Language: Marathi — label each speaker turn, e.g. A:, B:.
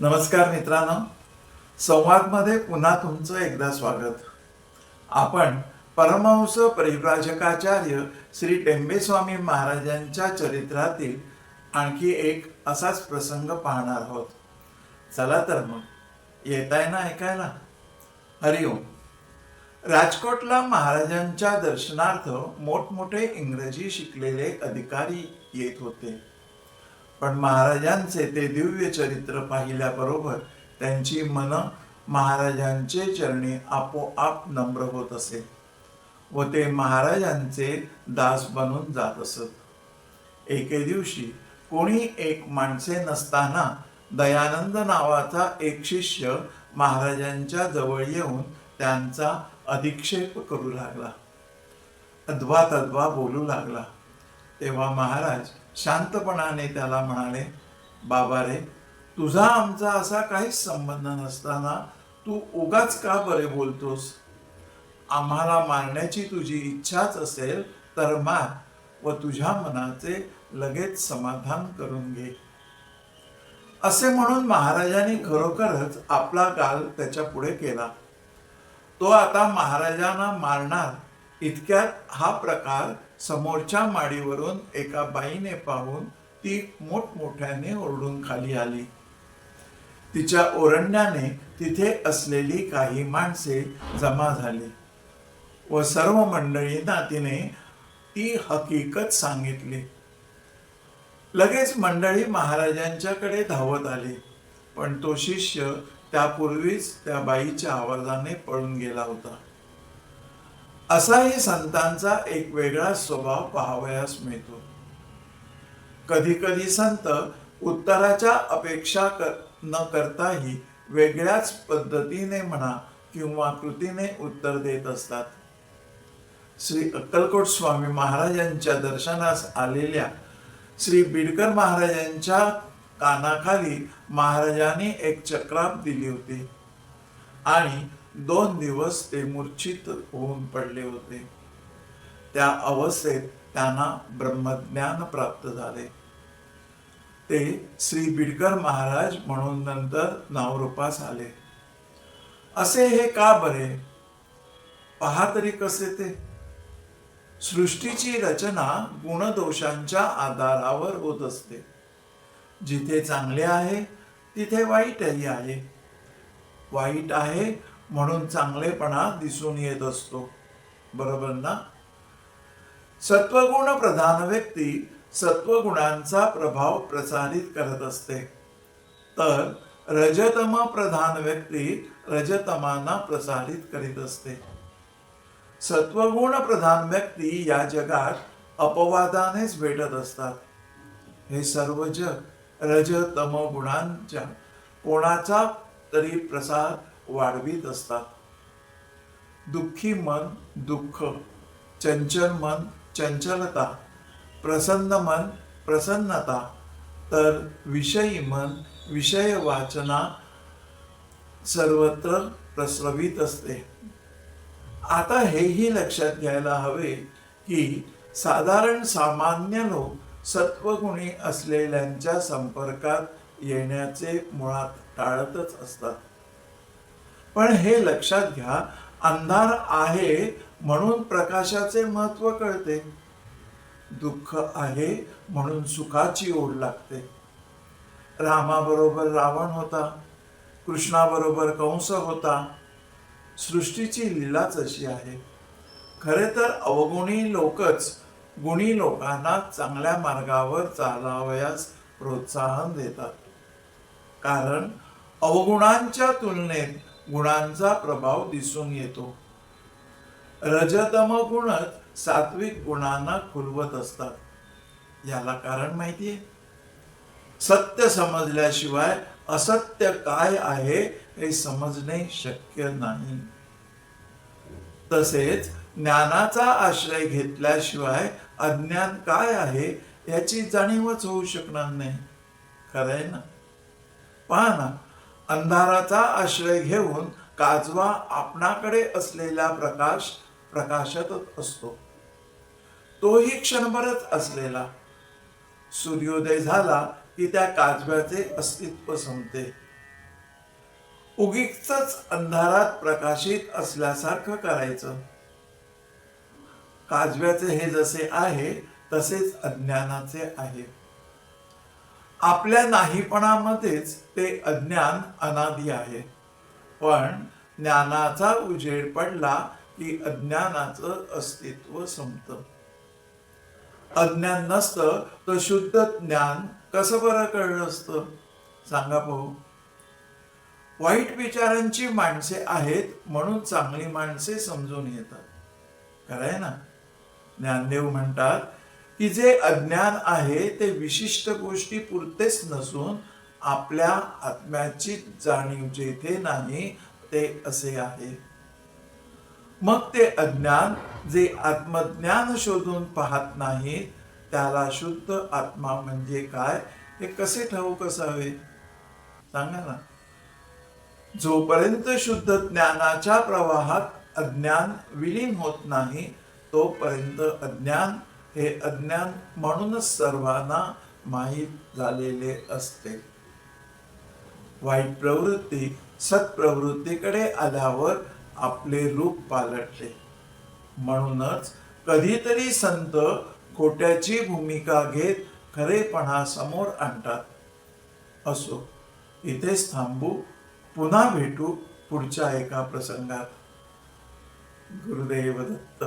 A: नमस्कार मित्रांनो. संवादमध्ये पुन्हा तुमचं एकदा स्वागत. आपण परमहंस परिव्राजकाचार्य श्री टेंबेस्वामी महाराजांच्या चरित्रातील आणखी एक असाच प्रसंग पाहणार आहोत. चला तर मग येताय ना ऐकायला? हरिओम राजकोटला महाराजांच्या दर्शनार्थ मोठमोठे इंग्रजी शिकलेले अधिकारी येत होते. पण महाराजांचे ते दिव्य चरित्र पाहिल्याबरोबर त्यांची मन महाराजांचे चरणी आपोआप नम्र होत असे व ते महाराजांचे दास बनून जात असत. एके दिवशी कोणी एक माणसे नसताना दयानंद नावाचा एक शिष्य महाराजांच्या जवळ येऊन त्यांचा अधिक्षेप करू लागला. अद्वा तद्वा बोलू लागला. तेव्हा महाराज शांतपणाने त्याला म्हणाले बाबा रे तुझा आमचा असा काहीच संबंध नसताना तू उगाच का बरे बोलतोस? आम्हाला मारण्याची तुझी इच्छाच असेल तर मार व तुझ्या मनाचे लगेच समाधान करून घे. असे म्हणून महाराजांनी खरोखरच आपला गाल त्याच्या पुढे केला. तो आता महाराजांना मारणार इतक्यात हा प्रकार समोरच्या माडीवरून एका बाईने पाहून ती मोठमोठ्याने ओरडून खाली आली. तिच्या ओरडण्याने तिथे असलेली काही माणसे जमा झाली व सर्व मंडळींना तिने ती हकीकत सांगितली. लगेच मंडळी महाराजांच्याकडे धावत आली पण तो शिष्य त्यापूर्वीच त्या बाईच्या आवाजाने पळून गेला होता. असाही संतांचा एक वेगळा स्वभाव पाहावयास मिळतो. कधी कधी संत उत्तराच्या अपेक्षा कर न करताही वेगळ्याच पद्धतीने म्हणा किंवा कृतीने उत्तर देत असतात. श्री अक्कलकोट स्वामी महाराजांच्या दर्शनास आलेल्या श्री बिडकर महाराजांच्या कानाखाली महाराजांनी एक चक्राप दिली होती. आणि दोन दिवस ते मूर्छित होऊन पडले होते. त्या अवस्थेत त्यांना ब्रह्मज्ञान प्राप्त झाले. ते श्री बिडकर महाराज म्हणून नंतर नावरूपास आले. असे हे का बरे? पहा तरी कसे ते. सृष्टीची रचना गुणदोषांच्या आधारावर होत असते. जिथे चांगले आहे तिथे वाईटही आहे. वाईट आहे म्हणून चांगलेपणा दिसून येत असतो. बरोबर ना? सत्वगुण प्रधान व्यक्ती सत्वगुणांचा प्रभाव प्रसारित करत असते. तर रजतम प्रधान व्यक्ती रजतमांना प्रसारित करीत असते. सत्वगुण प्रधान व्यक्ती या जगात अपवादानेच भेटत असतात. हे सर्व जग रजतम गुणांच्या कोणाचा तरी प्रसार वाढवीत असतात. दुःखी मन दुःख चंचल मन चंचलता प्रसन्न मन प्रसन्नता तर विषयी मन विषय वाचना सर्वत्र प्रस्रवित असते. आता हेही लक्षात घ्यायला हवे की साधारण सामान्य लोक सत्वगुणी असलेल्यांच्या संपर्कात येण्याचे मुळात टाळतच असतात. पण हे लक्षात घ्या अंधार आहे म्हणून प्रकाशाचे महत्त्व कळते. दुःख आहे म्हणून सुखाची ओढ लागते. रामाबरोबर रावण होता कृष्णाबरोबर कंस होता. सृष्टीची लीलाच अशी आहे. खरे तर अवगुणी लोकच गुणी लोकांना चांगल्या मार्गावर चालावयास प्रोत्साहन देतात. कारण अवगुणांच्या तुलनेत गुणांचा प्रभाव दिसून येतो. रजतम गुणच सात्विक गुणांना खुलवत असतात. याला कारण माहितीये? सत्य समजल्याशिवाय असत्य काय आहे हे समजणे शक्य नाही. तसेच ज्ञानाचा आश्रय घेतल्याशिवाय अज्ञान काय आहे याची जाणीवच होऊ शकणार नाही. खरंय ना? पहा ना अंधाराचा आश्रय घेऊन काजवा आपणाकडे असलेला प्रकाश प्रकाशातच असतो. तोही क्षणभरच असलेला. सूर्योदय झाला की त्या काजव्याचे अस्तित्व संपते. उगीच अंधारात प्रकाशित असल्यासारखं करायचं. काजव्याचे हे जसे आहे तसेच अज्ञानाचे आहे. आपल्या नाहीपणामध्येच ते अज्ञान अनादी आहे. पण ज्ञानाचा उजेड पडला की अज्ञानाचं अस्तित्व संपतं. अज्ञान नसतं तर शुद्ध ज्ञान कसं बरं कळलं असतं? सांगा भाऊ. वाईट विचारांची माणसे आहेत म्हणून चांगली माणसे समजून येतात. खरंय ना? ज्ञानदेव म्हणतात की जे अज्ञान आहे ते विशिष्ट गोष्टी पुरतेच नसून आपल्या आत्म्याची जाणीव जेथे नाही ते असे आहे. मग ते अज्ञान जे आत्मज्ञान शोधून पाहत नाही त्याला शुद्ध आत्मा म्हणजे काय हे कसे ठाऊक असावे? सांगा ना. जोपर्यंत शुद्ध ज्ञानाच्या प्रवाहात अज्ञान विलीन होत नाही तोपर्यंत अज्ञान हे अज्ञान म्हणूनच सर्वांना माहीत झालेले असते. वाईट प्रवृत्ती सत्प्रवृत्तीकडे आल्यावर आपले रूप पालटले म्हणूनच कधीतरी संत खोट्याची भूमिका घेत खरेपणा समोर आणतात. असो इथेच थांबू पुन्हा भेटू पुढच्या एका प्रसंगात. गुरुदेव दत्त.